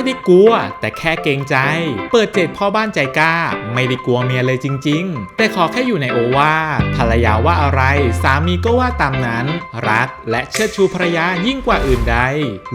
ไม่ได้กลัว แต่แค่เกรงใจ เปิดเจดพ่อบ้านใจกล้า ไม่ได้กลัวเมียเลยจริง ๆ แต่ขอแค่อยู่ในโอวาภรรยาว่าอะไร สามีก็ว่าตามนั้น รักและเชิดชูภรรยายิ่งกว่าอื่นใด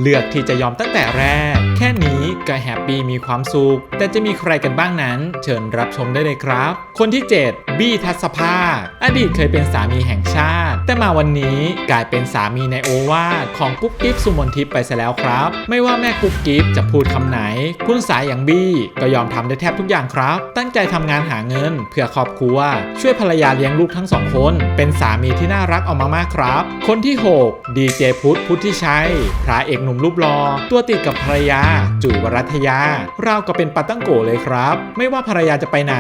เลือกที่จะยอมตั้งแต่แรก แค่นี้ก็แฮปปี้มีความสุข แต่จะมีใครกันบ้างนั้น เชิญรับชมได้เลยครับ คนที่ 7 บี้ทัศภาค อดีตเคยเป็นสามีแห่งชาติ แต่มาวันนี้กลายเป็นสามีในโอวาของกุ๊กกิ๊บสุมนทิพย์ไปซะแล้วครับ ไม่ว่าแม่กุ๊กกิ๊บจะพูดคำไหนคุณสายอย่างบี้ก็ยอมทำได้แทบทุกอย่างครับ ตั้งใจทำงานหาเงิน เพื่อครอบครัว ช่วยภรรยาเลี้ยงลูกทั้งสองคน เป็นสามีที่น่ารักออกมามากครับ คนที่ 6 ดีเจพุทธพุทธิชัยพระเอกหนุ่มรูปหลอ่อตัวติดกับภรรยา จุ๋ยวรัตยา เราก็เป็นปัตตั้งโกเลยครับ ไม่ว่าภรรยาจะไปไหน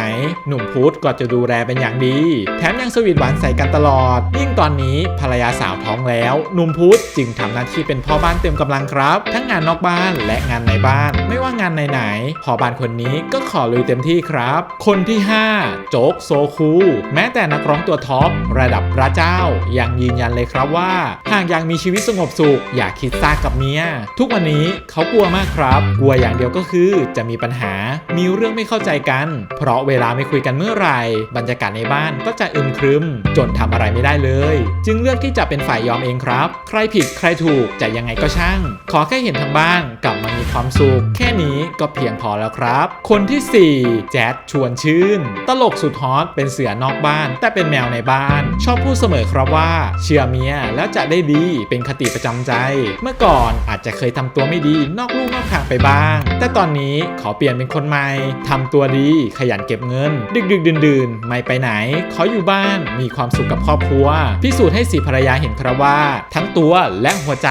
หนุ่มพุทธก็จะดูแลเป็นอย่างดี แถมยังสวีทหวานใส่กันตลอด ยิ่งตอนนี้ภรรยาสาวท้องแล้ว หนุ่มพุทธจึงทำหน้าที่เป็นพ่อบ้านเต็มกำลังครับ ทั้งงานนอกบ้านและงานในบ้านไม่ว่างานไหนๆพ่อบานคนนี้ก็ขอลุยเต็มที่ครับ คนที่ 5 โจ๊กโซคูแม้แต่นักร้องตัวท็อประดับพระเจ้ายังยืนยันเลยครับว่า หากยังมีชีวิตสงบสุข อย่าคิดซากกับเมียทุกวันนี้เขากลัวมากครับ กลัวอย่างเดียวก็คือจะมีปัญหา มีเรื่องไม่เข้าใจกัน เพราะเวลาไม่คุยกันเมื่อไหร่ บรรยากาศในบ้านก็จะอึมครึม จนทำอะไรไม่ได้เลย จึงเลือกที่จะเป็นฝ่ายยอมเองครับ ใครผิดใครถูกจะยังไงก็ช่าง ขอแค่เห็นทางบ้านกลับมามีความสุขแค่นี้ก็เพียงพอแล้วครับ คนที่ 4 แจ๊ดชวนชื่น ตลกสุดฮอตเป็นเสือนอกบ้าน แต่เป็นแมวในบ้าน ชอบพูดเสมอครับว่า เชื่อเมียแล้วจะได้ดีเป็นคติประจำใจ เมื่อก่อนอาจจะเคยทำตัวไม่ดีนอกลูกนอกทางไปบ้าง แต่ตอนนี้ขอเปลี่ยนเป็นคนใหม่ทำตัวดีขยันเก็บเงิน ดึกดึกดื่นดื่นๆ ไม่ไปไหน ขออยู่บ้านมีความสุขกับครอบครัว พิสูจน์ให้สีภรรยาเห็นครับว่า ทั้งตัวและหัวใจ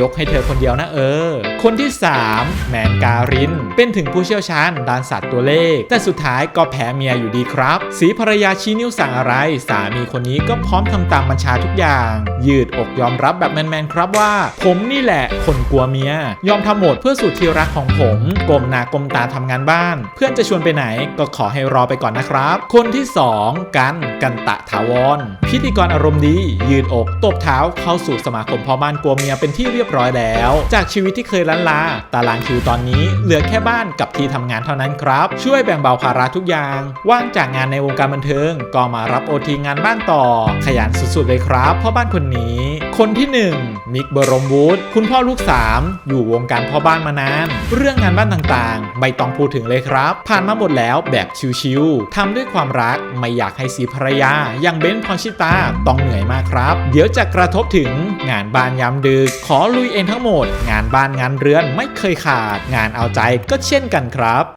ยกให้เธอคนเดียวนะเออ คนที่ 3แมนการิน เป็นถึงผู้เชี่ยวชาญด้านศาสตร์ตัวเลข แต่สุดท้ายก็แพ้เมียอยู่ดีครับ สีภรรยาชี้นิ้วสั่งอะไร สามีคนนี้ก็พร้อมทำตามบัญชาทุกอย่าง ยืดอกยอมรับแบบแมนๆครับว่า ผมนี่แหละคนกลัวเมีย ยอมทำหมดเพื่อสุดที่รักของผมกลมหน้ากลมตาทำงานบ้าน เพื่อนจะชวนไปไหนก็ขอให้รอไปก่อนนะครับ คนที่ 2 กันกันตะถาวรพิธีกรอารมณ์ดี ยืดอกตบเท้าเข้าสู่สมาคมพ่อบ้านกลัวเมียเป็นที่เรียบร้อยแล้ว จากชีวิตที่เคยล้านลาตารางคิวตอนนี้เหลือแค่บ้านกับที่ทำงานเท่านั้นครับ ช่วยแบ่งเบาภาระทุกอย่าง ว่างจากงานในวงการบันเทิง ก็มารับโอทีงานบ้านต่อ ขยันสุดๆเลยครับพ่อบ้านคนนี้ คนที่ 1 มิกบรมวูดคุณพ่อลูก 3 อยู่วงการพ่อบ้านมานาน เรื่องงานบ้านต่างๆ ไม่ต้องพูดถึงเลยครับ ผ่านมาหมดแล้วแบบชิวๆทำด้วยความรักไม่อยากให้สีภรรยาอย่างเบนซ์พรชิตาต้องเหนื่อยมากครับ เดี๋ยวจะกระทบถึงงานบ้านยามดึก ขอลุยเองทั้งหมด งานบ้านงานเรือนไม่เคยขาดงานเอาใจก็เช่นกันครับ